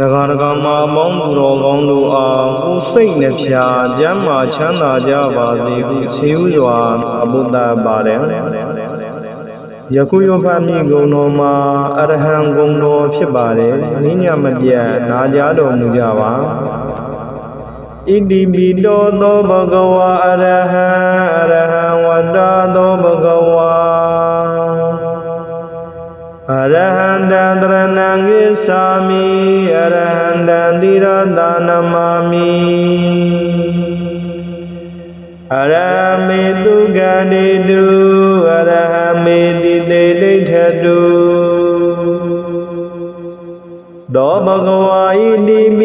နဂါနဂါမှာအပေါင်းသူတော်ကောင်းတို့အားကိုယ်စိတ်နှဖျားကျမ်းမာချမ်းသာကြပါစေဟုခြေဥစွာအဘုဒ္ဓပါတယ်ယခုယောဖမိဂုံတော်မှာအရဟံဂုံတော်ဖြစ်ပါတယ်နိညာမပြတ်နာကြားတော်မူကြပါဣတိပိတောသောဘဂဝါအရဟံအရဟံဝတ္တသောဘဂဝါ အရဟံတံတရဏံဂိသာမ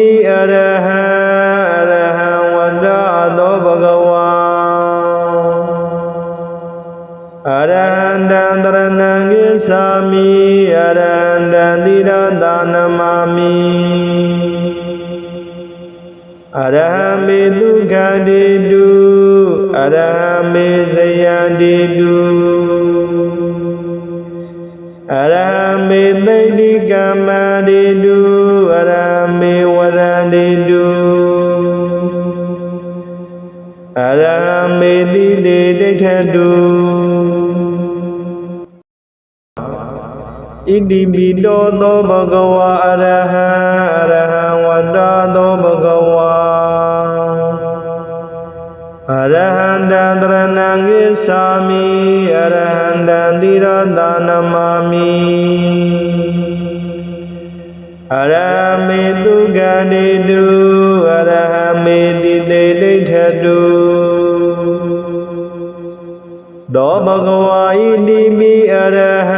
ိအရဟံ အရဟံတံတရဏံဂိသာမိအရဟံ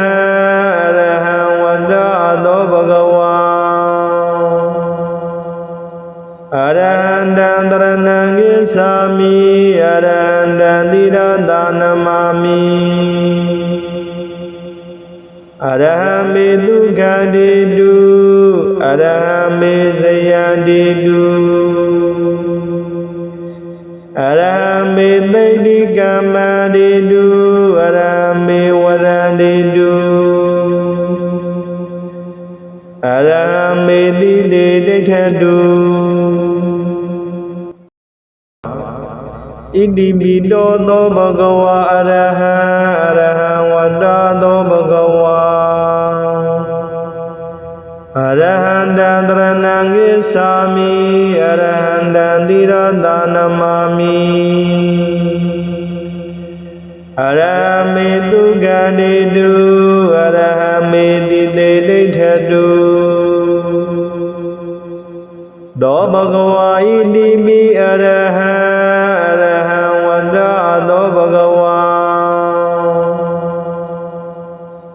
ဂိသာမိအရဟံတံတိရတာနမမိအရဟံမေတုခန္တိတုအရဟံမေဇယန္တိတုအရဟံမေသိတိကမ္မန္တိတု ဣတိပိတောသောဘဂဝါအရဟံအရဟံဝတ္တသောဘဂဝါအရဟံတံတရဏံဂိသာမိအရဟံတံတိရတာနမမိအရဟမေတုဂန္တိတုအရဟမေတိတေလိဋ္ဌတုသောဘဂဝါဣတိမိအရဟံ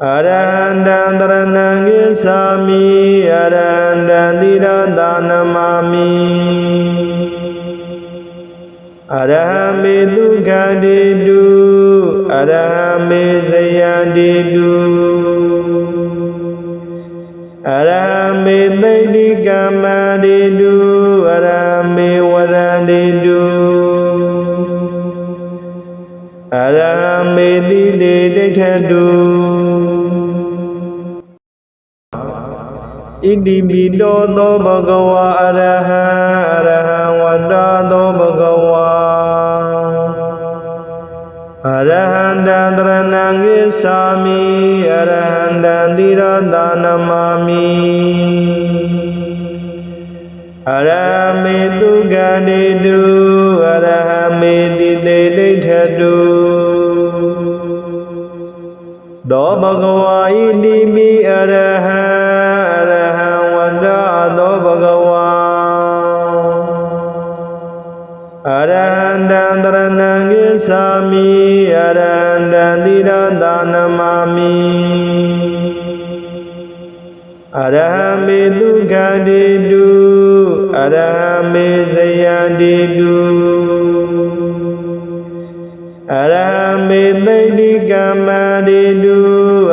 အရဟံတံတရဏံဂိသာမိအရဟံတံတိရတာနမမိအရဟံမေတုခန္တိတုအရဟံမေဇယန္တိတုအရဟံမေသိတိကမ္မန္တိတုအရဟံမေဝရန္တိတုအရဟံမေတိတေဒိဋ္ဌတု တိပိတောသောဘဂဝါအရဟံအရဟံဝတ္တသောဘဂဝါအရဟံတံတရဏံဂိသာမိအရဟံတံတိရတာနမမိအရဟမေတုဂန္တိတုအရဟမေတိတေလိဋ္ဌတုသောဘဂဝါဣတိမိအရဟံ ဏံဂိသာမိအရဟံတံတိရတာနမမိအရဟံမေတုခန္တိတုအရဟံမေဇယန္တိတုအရဟံမေသိတိကမ္မန္တိတု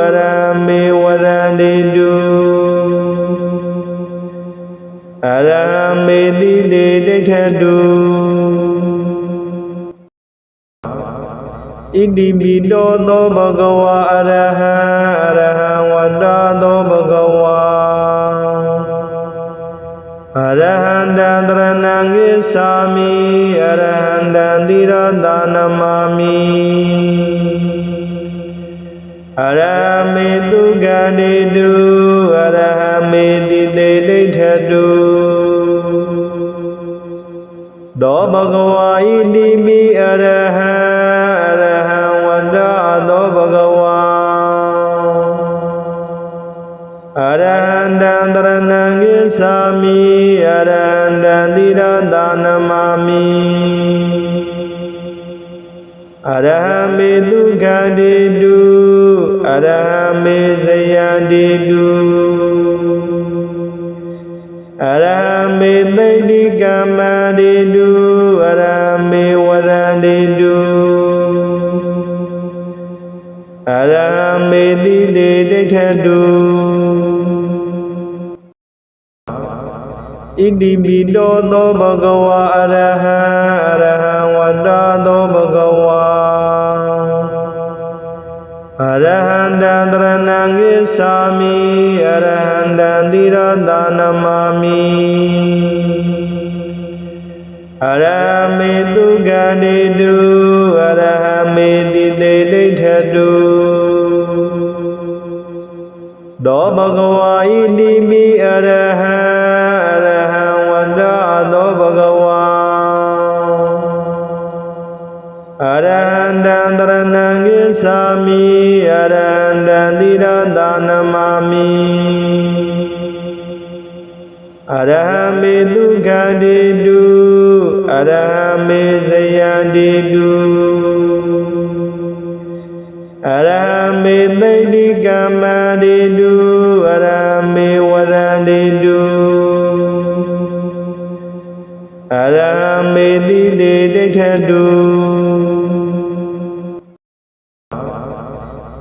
အရဟံမေဝရန္တိတုအရဟံမေတိတေဒိဋ္ဌတု ဣတိပိတောသောဘဂဝါအရဟံအရဟံဝတ္တသောဘဂဝါအရဟန္တံတရဏံဂိသာမိအရဟန္တံသီရတာနမမိအရဟမေတုဂန္တိတုအရဟမေတိတေလိဋ္ဌတုသောဘဂဝါဣ ဂိသာမိအရဟန္တံသီရတာနမမိအရဟမေတုခန္တိတုအရဟမေဇယန္တိတုအရဟမေသိတိကမ္မတိတု ဣတိပိတောသောဘဂဝါအရဟံအရဟံဝန္တာသောဘဂဝါအရဟန္တံတရဏံဂိသာမိအရဟန္တံသီရတာနမမိအရဟမေတုဂန္တိတုအရ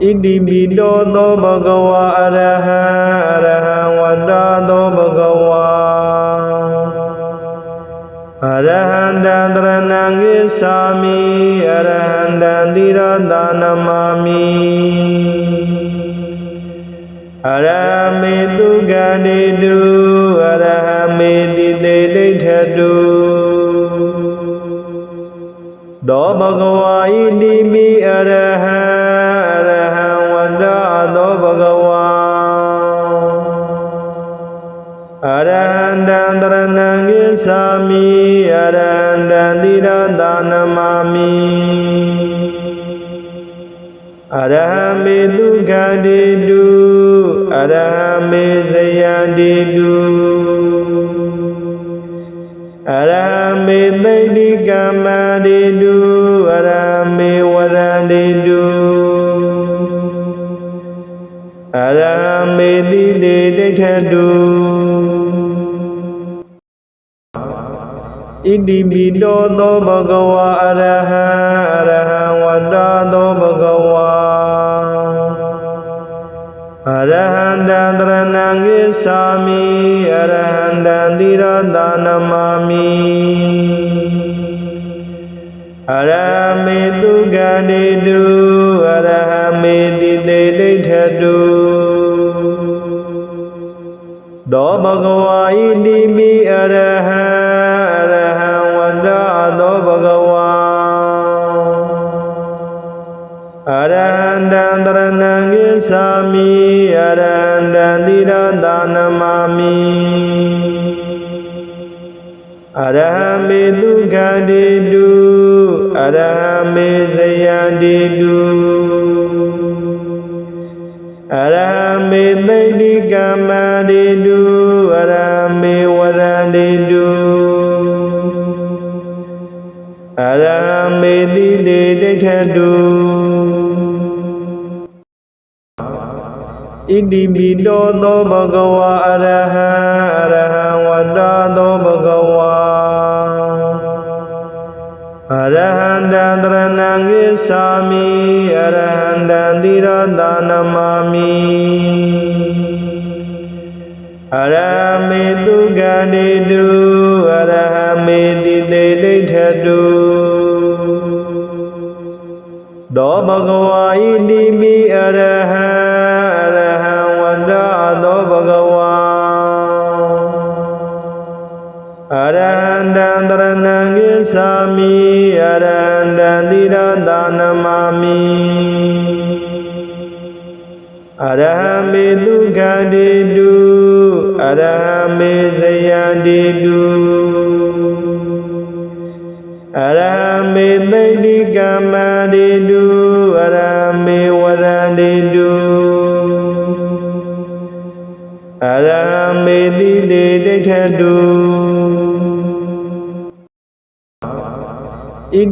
ဣတိပိတောသောဘဂဝါအရဟံအရဟံဝန္တာသောဘဂဝါအရဟန္တံတရဏံဂိသာမိအရဟန္တံသီရတာနမမိအရဟမေတုဂန္တိတုအရဟမေတိတေလိဋ္ဌတုသောဘဂဝါဣတိမိအရဟံအရဟံဝန္တာသောဘ ဂဝါအရဟန္တံတရဏံဂိသာမိအရဟန္တံသီရတာနမမိအရဟမေတုခန္တိတုအရဟမေ တိပိတောသောဘဂဝါအရဟံအရဟံဝန္တာသောဘဂဝါအရဟန္တံတရဏံဂိသာမိအရဟန္တံသီရတာနမမိအရဟမေတုဂန္တိတုအရဟမေတိတေလိဋ္ဌတုသောဘဂဝါဣတိမိအရဟံအရဟံဝန္တာသောဘဂဝါအရဟန္တံတရဏံဂိသာမိအရဟန္တံသီရတာနမမိအရဟံမေတုခန္တိတုအရဟံမေဇယန္တိတု ဣတိပိတောသောဘဂဝါအရဟံအရဟံဝန္တာသောဘဂဝါအရဟန္တံတရဏံဂိသာမိအရဟန္တံသီရတာနမမိအရဟမေတုဂန္တိတုအရဟမေတိတေလိဋ္ဌတုသောဘဂဝါဣတိ မိအရဟံတံသီရတာနမမိအရဟံမေတုခန္တိတုအရဟံမေဇယန္တိတုအရဟံမေသိတိကမ္မတိတုအရဟံမေဝရန္တိတုအရဟံမေတိတေဒိဋ္ဌတု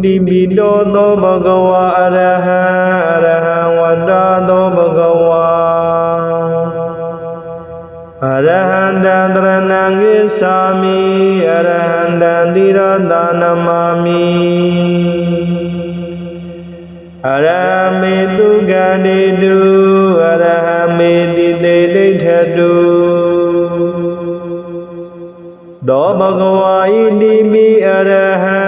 တိပိတောသောဘဂဝါအရဟံအရဟံဝတ္တသောဘဂဝါအရဟံတံတရဏံဂစ္ဆာမိအရဟံတံသီရတာနမမိအရဟံမေတုဂန္တိတုအရဟံမေတိတေလိဋ္ဌတုသောဘဂဝါဣတိမိအရဟံ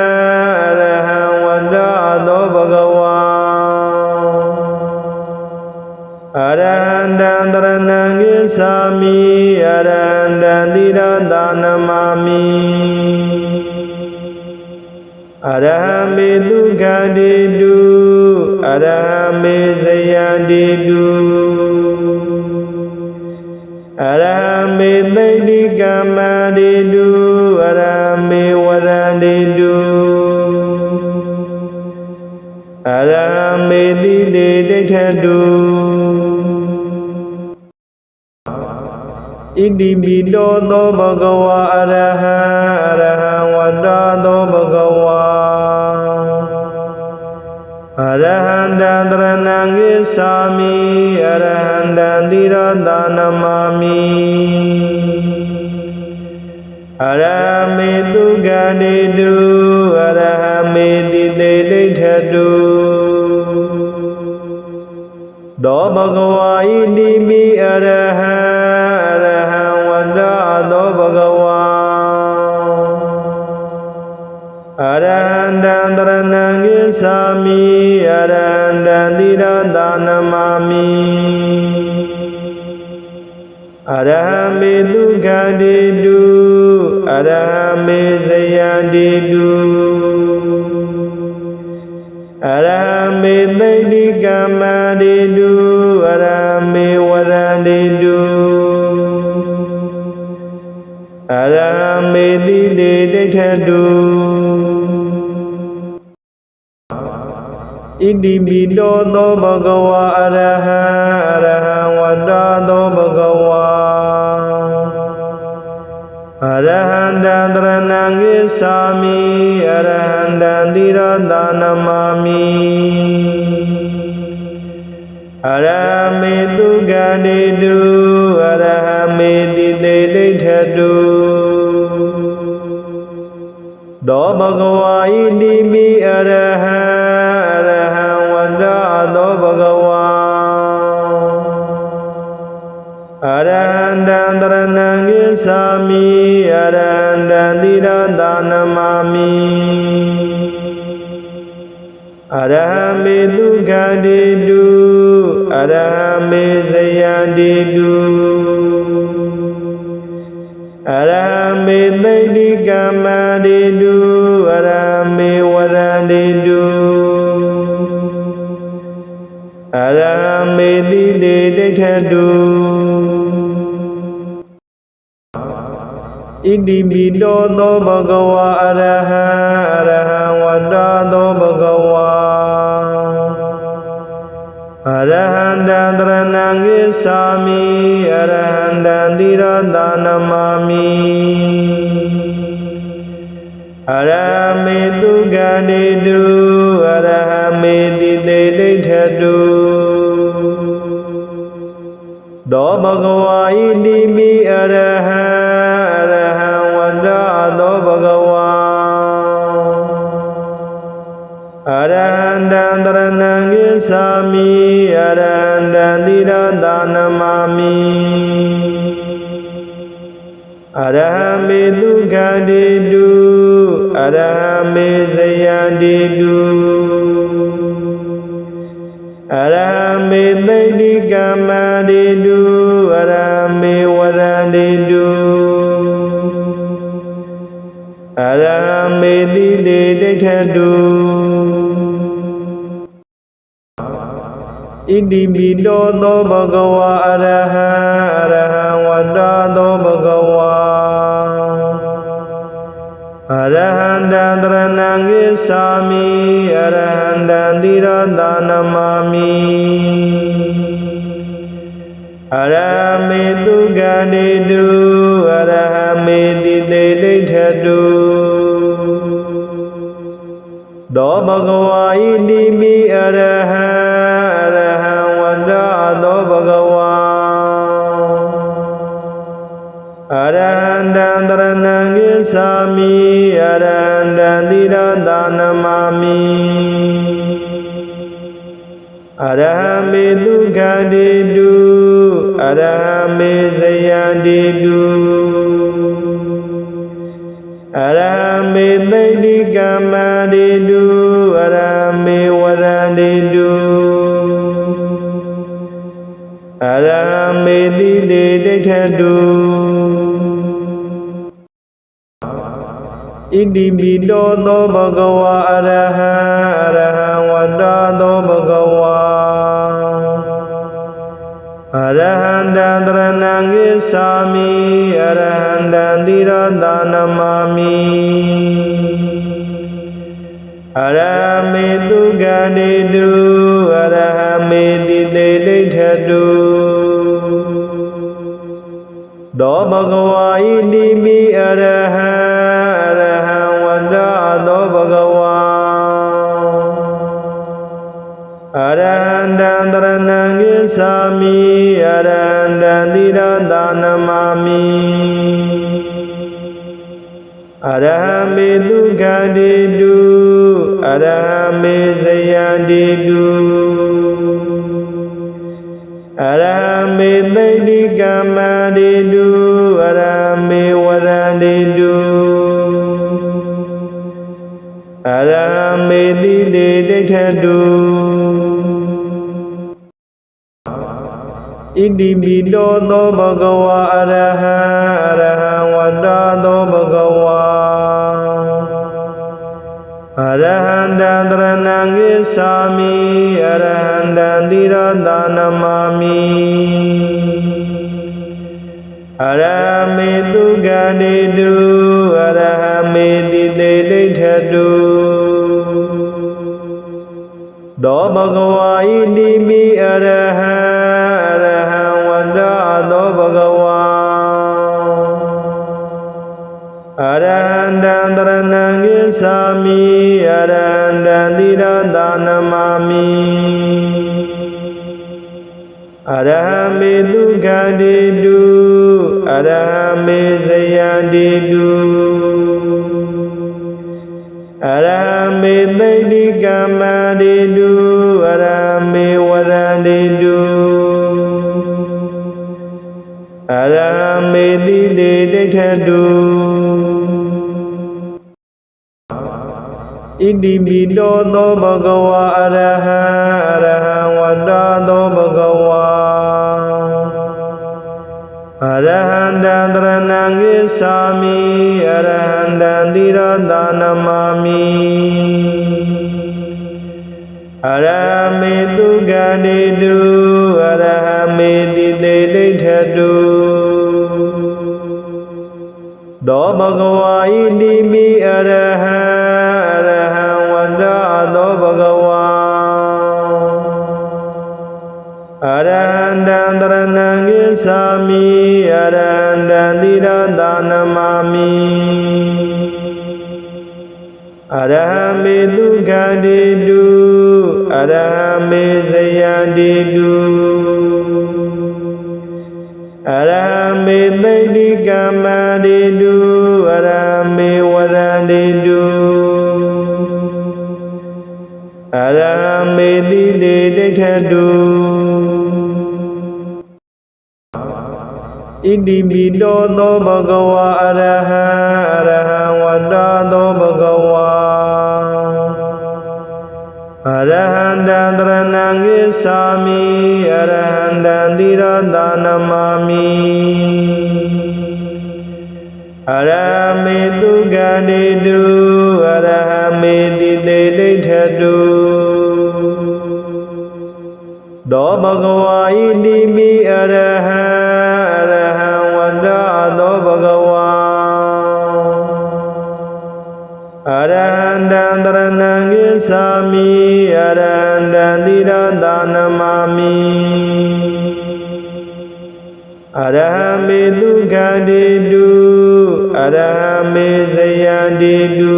စ္ဆာမိအရဟံတံသီရတာနမမိအရဟံမေတုခန္တိတု ဣတိပိတောသောဘဂဝါအရဟံအရဟံဝတ္တသောဘဂဝါအရဟံတံတရဏံဂစ္ဆာမိအရဟံတံသီရတာနမမိအရဟံမေတုဂန္တိတုအရဟံမေတိတေဒိဋ္ဌတုသောဘဂဝါဣတိမိအရဟံ ရဏံဂစ္ဆာမိအရဟံတံသီရတာနမမိအရဟံမေတုခန္တိတုအရဟံမေဇယန္တိတုအရဟံမေသိတိကမ္မတိတုအရဟံမေဝရန္တိတုအရဟံမေတိတေဒိဋ္ဌတု ဣတိပိတောသောဘဂဝါအရဟံအရဟံဝတ္တသောဘဂဝါအရဟံတံတရဏံဂစ္ဆာမိအရဟံတံသီရတာနမမိအရဟံမေတုဂန္တိတုအရဟံမေတိတေလိဋ္ဌတုသောဘဂဝါဣ စ္ဆာမိအရဟံတံသီရတာနမမိအရဟံမေတုခန္တိတုအရဟံမေဇယန္တိတုအရဟံမေသိတိကမ္မ ဣတိပိတောသောဘဂဝါအရဟံအရဟံဝတ္တသောဘဂဝါအရဟံတံတရဏံဂစ္ဆာမိအရဟံတံသီရတာနမမိအရဟံမေတုဂန္တိတုအရဟံမေတိတေလိဋ္ဌတုသောဘဂဝါဣတိမိအရဟံ စ္ဆာမိအရဟံတံသီရတာနမမိအရဟံမေတုခန္တိတုအရဟံမေဇယန္တိတုအရဟံမေသိတိကမ္မတိတုအရဟံမေဝရန္တိတုအအရဟံမေတိတေဒိဋ္ဌတု ဣတိပိတောသောဘဂဝါအရဟံအရဟံဝတ္တသောဘဂဝါအရဟံတံတရဏံကိသာမိအရဟံတံတိရတာနမမိအရဟံမေတုကန္တိတုအရဟံမေတိတေဒိဋ္ဌတုသောဘဂဝါဣတိမိအရဟံ ရဟံတံတရဏံကိသာမိအရဟံတံတိရတာနမမိအရဟံမေတုခန္တိတုအရဟံမေဇယန္တိတုအရဟံမေသိတိကမ္မတိတုအရဟံမေဝရန္တိတုအရဟံမေတိတေဒိဋ္ဌတု တိပိတောသောဘဂဝါအရဟံအရဟံဝတ္တသောဘဂဝါအရဟံတံတရဏံကိသာမိအရဟံတံတိရတာနမမိအရဟံမေတုကန္တိတုအရဟံမေတိတေဒိဋ္ဌတုသောဘဂဝါဣတိမိအရဟံ အရဟံတံတရဏံကိသာမိအရဟံတံတိရတာနမမိအရဟံမေတုခန္တိတုအရဟံမေဇယန္တိတု ဣတိပိတောသောဘဂဝါအရဟံအရဟံဝတ္တသောဘဂဝါအရဟံတံတရဏံကိသာမိအရဟံတံတိရတာနမမိအရဟံမေတုကန္တိတုအရဟံမေတိတေဒိဋ္ဌတုသောဘဂဝါဣ ကိသာမိအရဟံတံတိရတာနမမိအရဟံမေတုခန္တိတုအရဟံမေဇယန္တိတုအရဟံမေသိတိကမ္မ တိပိတောသောဘဂဝါအရဟံ ကိ တိပိတောသောဘဂဝါအရဟံအရဟံဝတ္တသောဘဂဝါအရဟံတံတရဏံကိသာမိအရဟံတံတိရတာနမမိအရဟမေတုဂန္တိတုအရဟမေတိတေလိထတုသောဘဂဝါဣတိမိအရဟံအရဟံဝန္ဒသောဘ ဂဝါအရဟံတံတရဏံကိသာမိအရဟံတံတိရသာနမမိအရဟံမေတုခန္တိတုအရဟံမေဇယန္တိတု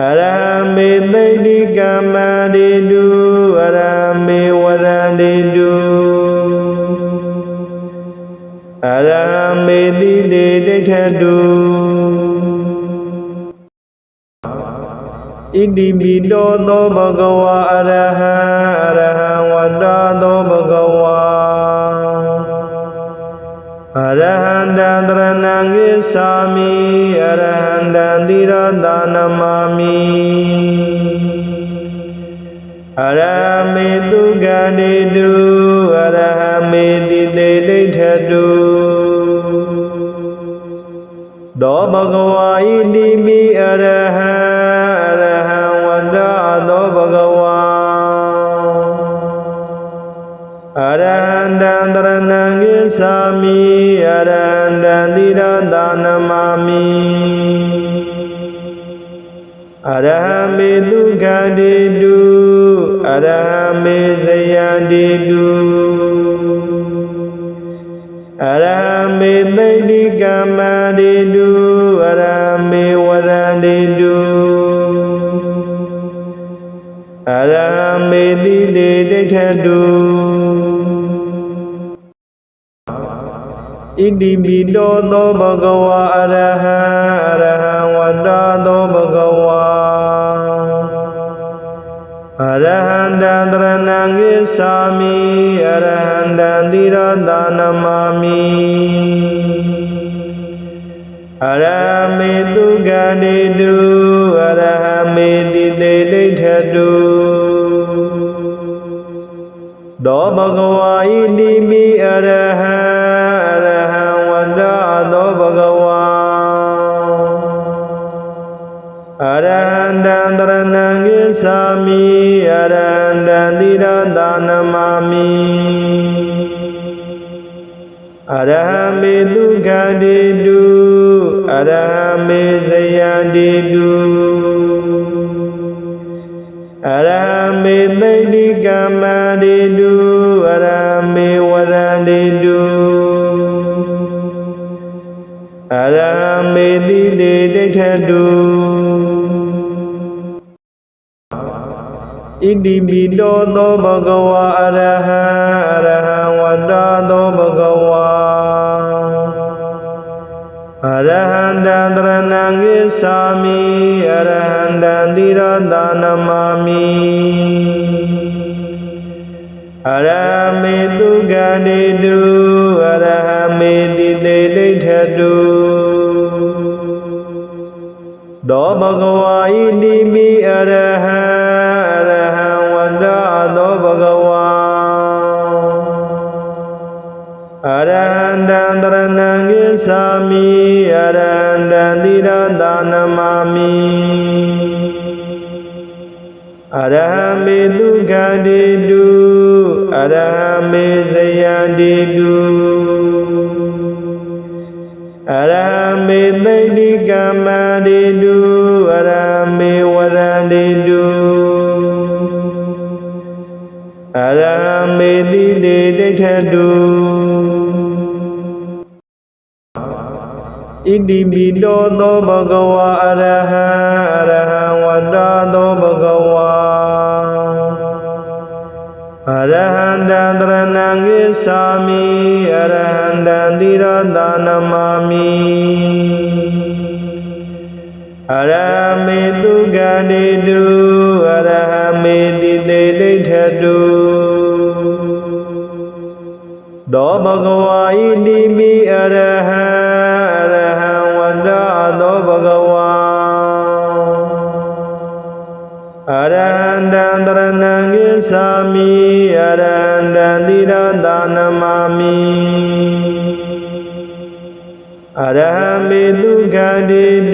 အရဟံမေသိတိကမ္မတိတု တုဣတိပိတောသောဘဂဝါအရဟံအရဟံဝတ္တသောဘဂဝါအရဟံတံတရဏံကိသာမိအရဟံတံတိရသာနမမိအရဟံမေတုဂန္တိ ဘဂဝါဣတိမိအရဟံအရဟံဝန္ဒသောဘဂဝါအရဟံတံတရဏံကိသာမိအရဟံတံတိရသာနမမိအရဟံမေတုခန္တိတုအရဟံမေဇယန္တိတုအရဟံ တိပိတောသောဘဂဝါအရဟံအရဟံဝတ္တသောဘဂဝါအရဟံတံတရဏံကိသာမိအရဟံတံတိရသာနမမိအရဟံမေတုဂန္တိတုအရဟံမေတိတေလိထတုသောဘဂဝါဣတိ ကိသာမိအရဟံတံတိရသာနမမိအရဟံမေတုခန္တိတုအရဟံမေဇယန္တိတုအရဟံမေသိတိကမ္မတိတုအရဟံမေဝရန္တိတုအရဟံမေတိတေဒိဋ္ဌတု ဣတိပိတောသောဘဂဝါအရဟံအရဟံဝတ္တသောဘဂဝါအရဟံတံတရဏံကိသာမိအရဟံတံတိရသာနမမိအရဟံမေတုဂန္တိတုအရဟံမေတိတေလိထတုသောဘဂဝါဣတိမိအရဟံ ကိသာမိအရဟံတံတိရသာနမမိအရဟံမေတုခန္တိတုအရဟံမေဇယန္တိတုအရဟံမေသိတိကမ္မတိတုအရဟံမေဝရန္တိတုအရဟံမေတိတေဒိဋ္ဌတု ဣတိပိတောသောဘဂဝါအရဟံအရဟံဝတ္တသောဘဂဝါအရဟံတံတရဏံကိသာမိအရဟံတံတိရသာနမမိအရဟံမေတုဂန္တိတုအရဟံမေတိတေလိထတုသောဘဂဝါဣတိမိအရဟံ က